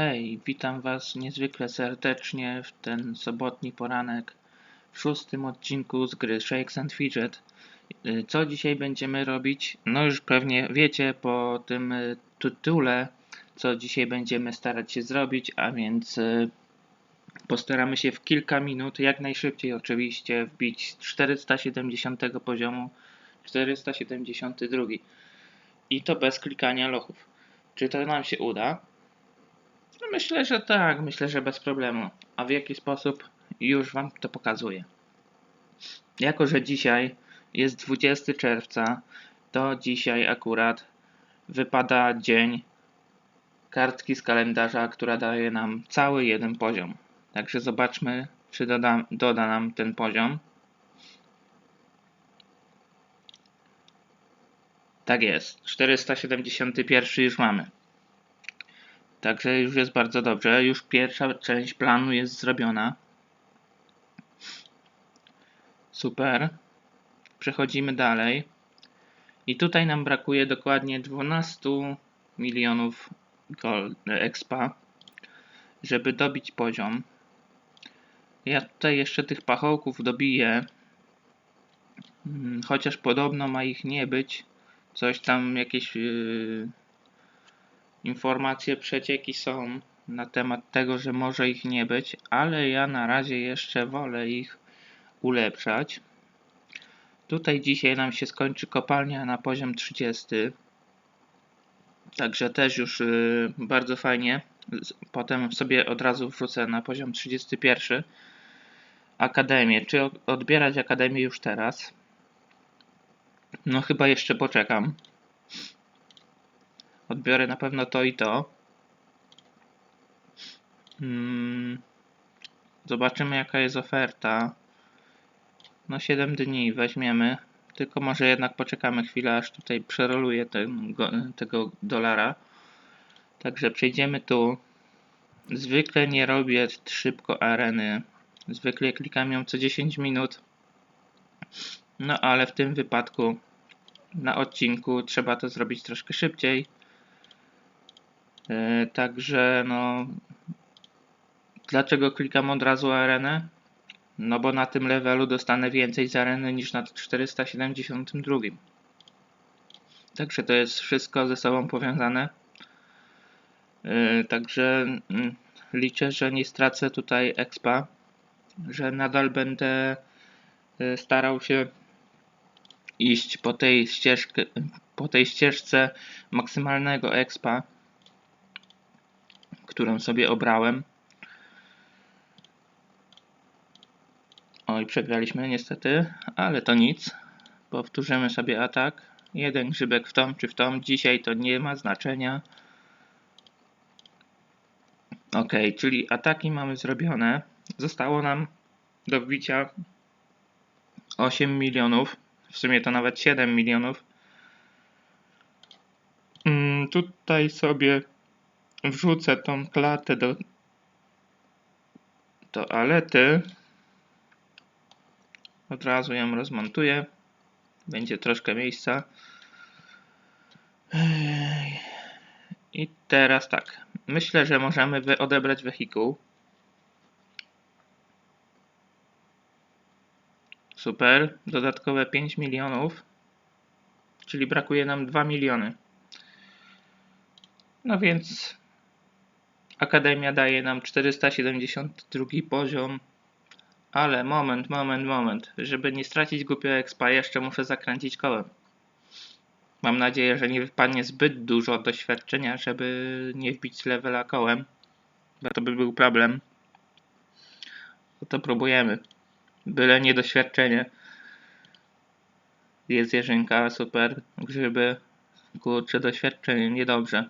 Hej, witam Was niezwykle serdecznie w ten sobotni poranek w szóstym odcinku z gry Shakes and Fidget. Y, Co dzisiaj będziemy robić? No już pewnie wiecie po tym y, tytule, co dzisiaj będziemy starać się zrobić, a więc y, postaramy się w kilka minut, jak najszybciej oczywiście, wbić z 470 poziomu 472. I to bez klikania lochów. Czy to nam się uda? Myślę, że tak, myślę, że bez problemu. A w jaki sposób już Wam to pokazuję. Jako, że dzisiaj jest 20 czerwca, to dzisiaj akurat wypada dzień kartki z kalendarza, która daje nam cały jeden poziom. Także zobaczmy, czy doda, doda nam ten poziom. Tak jest, 471 już mamy. Także już jest bardzo dobrze. Już pierwsza część planu jest zrobiona. Super. Przechodzimy dalej. I tutaj nam brakuje dokładnie 12 milionów gold, expa, żeby dobić poziom. Ja tutaj jeszcze tych pachołków dobiję. Mm, Chociaż podobno ma ich nie być. Coś tam jakieś yy, informacje, przecieki są na temat tego, że może ich nie być, ale ja na razie jeszcze wolę ich ulepszać. Tutaj dzisiaj nam się skończy kopalnia na poziom 30. Także też już yy, bardzo fajnie. Potem sobie od razu wrzucę na poziom 31. Akademię. Czy odbierać akademię już teraz? No chyba jeszcze poczekam. Odbiorę na pewno to i to. Mm, Zobaczymy jaka jest oferta. No 7 dni weźmiemy. Tylko może jednak poczekamy chwilę aż tutaj przeroluję ten, go, tego dolara. Także przejdziemy tu. Zwykle nie robię szybko areny. Zwykle klikam ją co 10 minut. No ale w tym wypadku na odcinku trzeba to zrobić troszkę szybciej. Yy, Także no. Dlaczego klikam od razu arenę? No bo na tym levelu dostanę więcej z areny niż na 472. Także to jest wszystko ze sobą powiązane. Yy, Także mm, liczę, że nie stracę tutaj expa. Że nadal będę yy, starał się iść po tej po tej ścieżce maksymalnego expa którą sobie obrałem. Oj, przegraliśmy niestety, ale to nic. Powtórzymy sobie atak. Jeden grzybek w tą czy w tą. Dzisiaj to nie ma znaczenia. Ok, czyli ataki mamy zrobione. Zostało nam do wbicia 8 milionów. W sumie to nawet 7 milionów. Mm, tutaj sobie wrzucę tą klatę do toalety. Od razu ją rozmontuję. Będzie troszkę miejsca. Ej. I teraz tak. Myślę, że możemy odebrać wehikuł. Super. Dodatkowe 5 milionów. Czyli brakuje nam 2 miliony. No więc Akademia daje nam 472 poziom. Ale moment, moment, moment. Żeby nie stracić głupiego expa, jeszcze muszę zakręcić kołem. Mam nadzieję, że nie wypadnie zbyt dużo doświadczenia, żeby nie wbić levela kołem. Bo to by był problem. No to próbujemy. Byle nie doświadczenie. Jest jeżynka, super. Grzyby. Kurczę, doświadczenie, niedobrze.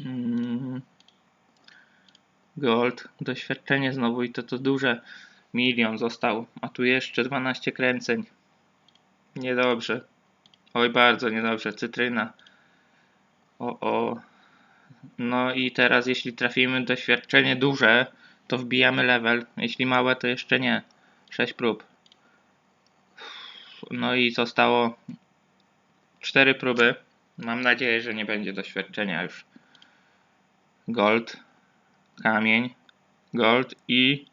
Mm. Gold, doświadczenie znowu i to to duże. Milion został, a tu jeszcze 12 kręceń. Niedobrze. Oj, bardzo niedobrze. Cytryna. O, o. No i teraz, jeśli trafimy doświadczenie duże, to wbijamy level. Jeśli małe, to jeszcze nie. 6 prób. No i zostało 4 próby. Mam nadzieję, że nie będzie doświadczenia już. gold, kamień, gold i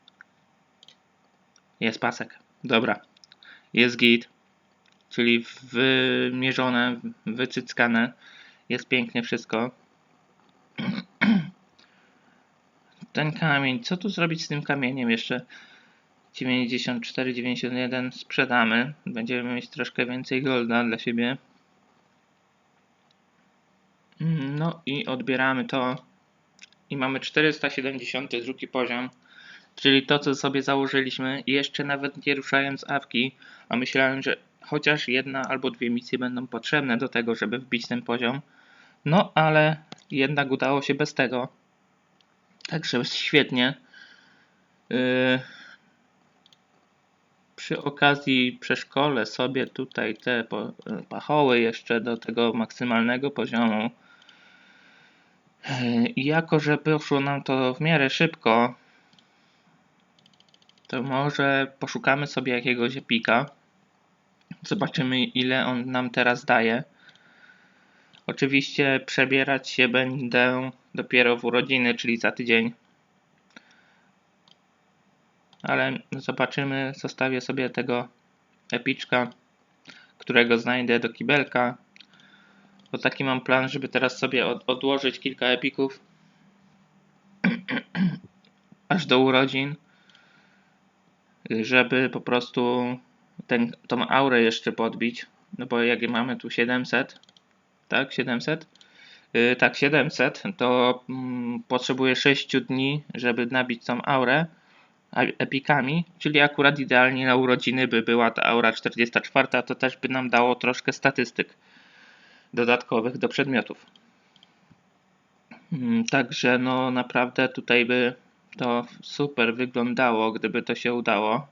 jest pasek. Dobra, jest git, czyli wymierzone, wycyckane, jest pięknie wszystko. Ten kamień, co tu zrobić z tym kamieniem jeszcze? 94, 91 sprzedamy. Będziemy mieć troszkę więcej golda dla siebie. No i odbieramy to. I mamy 472 poziom. Czyli to, co sobie założyliśmy, jeszcze nawet nie ruszając awki, a myślałem, że chociaż jedna albo dwie misje będą potrzebne do tego, żeby wbić ten poziom. No, ale jednak udało się bez tego. Także świetnie. Yy, przy okazji przeszkolę sobie tutaj te pachoły jeszcze do tego maksymalnego poziomu. I jako, że poszło nam to w miarę szybko, to może poszukamy sobie jakiegoś epika. Zobaczymy ile on nam teraz daje. Oczywiście przebierać się będę dopiero w urodziny, czyli za tydzień. Ale zobaczymy, zostawię sobie tego epiczka, którego znajdę do kibelka. Bo taki mam plan, żeby teraz sobie od, odłożyć kilka epików aż do urodzin, żeby po prostu ten, tą aurę jeszcze podbić. No bo jak mamy tu 700, tak, 700, yy, tak, 700, to mm, potrzebuję 6 dni, żeby nabić tą aurę epikami, czyli akurat idealnie na urodziny by była ta aura 44, to też by nam dało troszkę statystyk dodatkowych do przedmiotów. Mm, także no naprawdę tutaj by to super wyglądało, gdyby to się udało.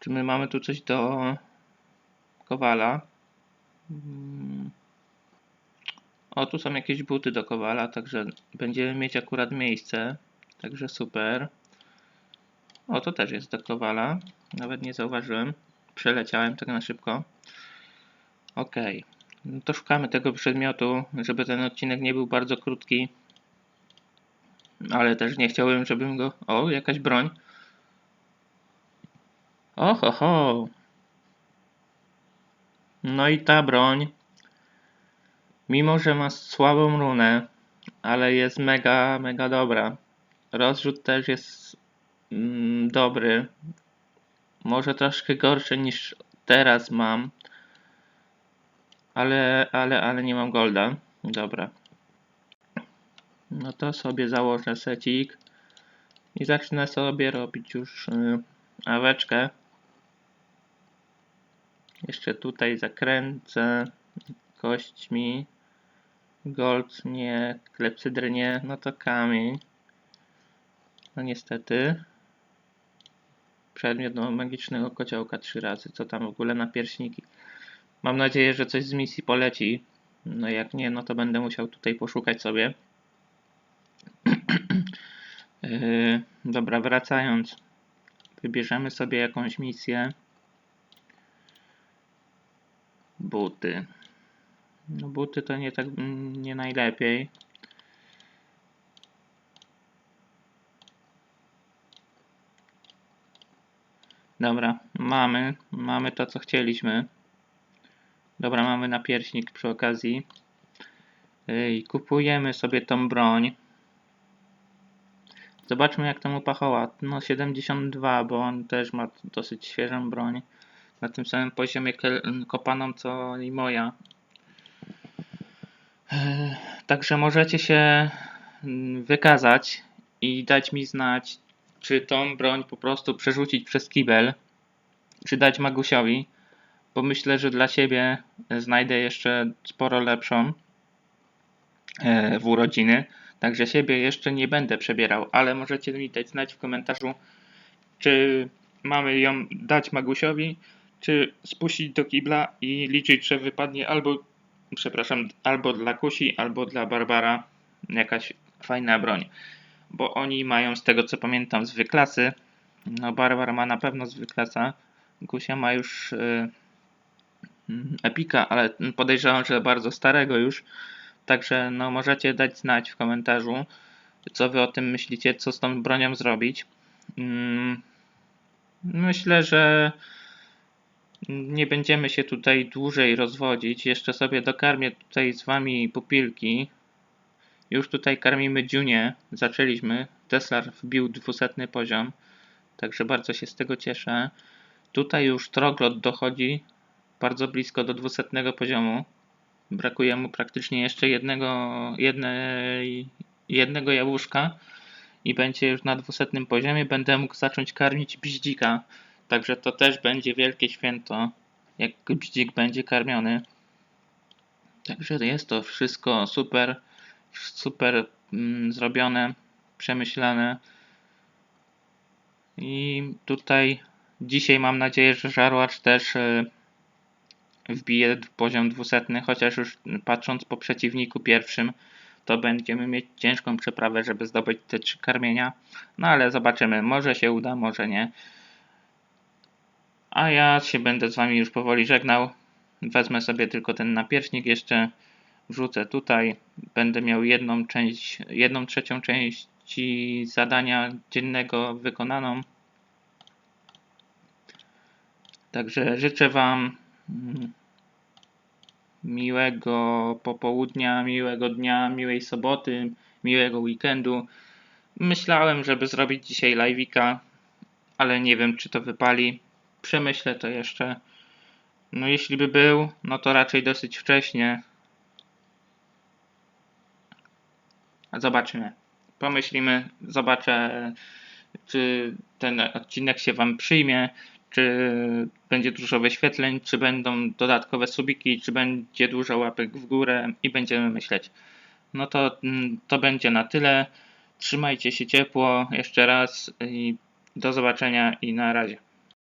Czy my mamy tu coś do Kowala? Mm. O, tu są jakieś buty do Kowala, także będziemy mieć akurat miejsce. Także super. O, to też jest do Kowala. Nawet nie zauważyłem. Przeleciałem tak na szybko. Ok. No to szukamy tego przedmiotu, żeby ten odcinek nie był bardzo krótki. Ale też nie chciałbym, żebym go... O, jakaś broń. Oho, ho. No i ta broń, mimo że ma słabą runę, ale jest mega, mega dobra. Rozrzut też jest mm, dobry. Może troszkę gorszy niż teraz mam. Ale, ale, ale nie mam golda. Dobra. No to sobie założę secik. I zacznę sobie robić już yy, aweczkę. Jeszcze tutaj zakręcę kośćmi. Gold nie, klepsydry nie, no to kamień. No niestety. Przedmiot no, magicznego kociołka trzy razy. Co tam w ogóle na pierśniki. Mam nadzieję, że coś z misji poleci. No jak nie, no to będę musiał tutaj poszukać sobie. yy, dobra, wracając. Wybierzemy sobie jakąś misję. Buty. No buty to nie tak nie najlepiej. Dobra, mamy, mamy to co chcieliśmy. Dobra, mamy napierśnik przy okazji. I kupujemy sobie tą broń. Zobaczmy jak tam upachała. No 72, bo on też ma dosyć świeżą broń na tym samym poziomie kopaną co i moja. Także możecie się mm, wykazać i dać mi znać, czy tą broń po prostu przerzucić przez kibel, czy dać Magusiowi, bo myślę, że dla siebie znajdę jeszcze sporo lepszą e, w urodziny. Także siebie jeszcze nie będę przebierał, ale możecie mi dać znać w komentarzu, czy mamy ją dać Magusiowi, czy spuścić do kibla i liczyć, że wypadnie albo, przepraszam, albo dla Kusi, albo dla Barbara jakaś fajna broń. Bo oni mają, z tego co pamiętam, zwyklasy. No, Barbara ma na pewno zwyklasa. Kusia ma już yy, epika, ale podejrzewam, że bardzo starego już. Także no możecie dać znać w komentarzu, co wy o tym myślicie, co z tą bronią zrobić. Mm, Myślę, że nie będziemy się tutaj dłużej rozwodzić. Jeszcze sobie dokarmię tutaj z wami pupilki. Już tutaj karmimy Dziunię. Zaczęliśmy. Teslar wbił 200 poziom. Także bardzo się z tego cieszę. Tutaj już Troglot dochodzi bardzo blisko do 200 poziomu. Brakuje mu praktycznie jeszcze jednego, jednej, jednego jabłuszka i będzie już na 200 poziomie. Będę mógł zacząć karmić bździka. Także to też będzie wielkie święto, jak bździk będzie karmiony. Także jest to wszystko super, super mm, zrobione, przemyślane. I tutaj dzisiaj mam nadzieję, że żarłacz też e, wbije poziom 200, chociaż już patrząc po przeciwniku pierwszym, to będziemy mieć ciężką przeprawę, żeby zdobyć te trzy karmienia. No ale zobaczymy, może się uda, może nie. A ja się będę z wami już powoli żegnał. Wezmę sobie tylko ten napierśnik jeszcze, wrzucę tutaj. Będę miał jedną część, jedną trzecią części zadania dziennego wykonaną. Także życzę wam miłego popołudnia, miłego dnia, miłej soboty, miłego weekendu. Myślałem, żeby zrobić dzisiaj live'ika, ale nie wiem, czy to wypali. Przemyślę to jeszcze. No jeśli by był, no to raczej dosyć wcześnie. Zobaczymy. Pomyślimy, zobaczę, czy ten odcinek się Wam przyjmie, czy będzie dużo wyświetleń, czy będą dodatkowe subiki, czy będzie dużo łapek w górę i będziemy myśleć. No to, mm, to będzie na tyle. Trzymajcie się ciepło jeszcze raz i do zobaczenia i na razie.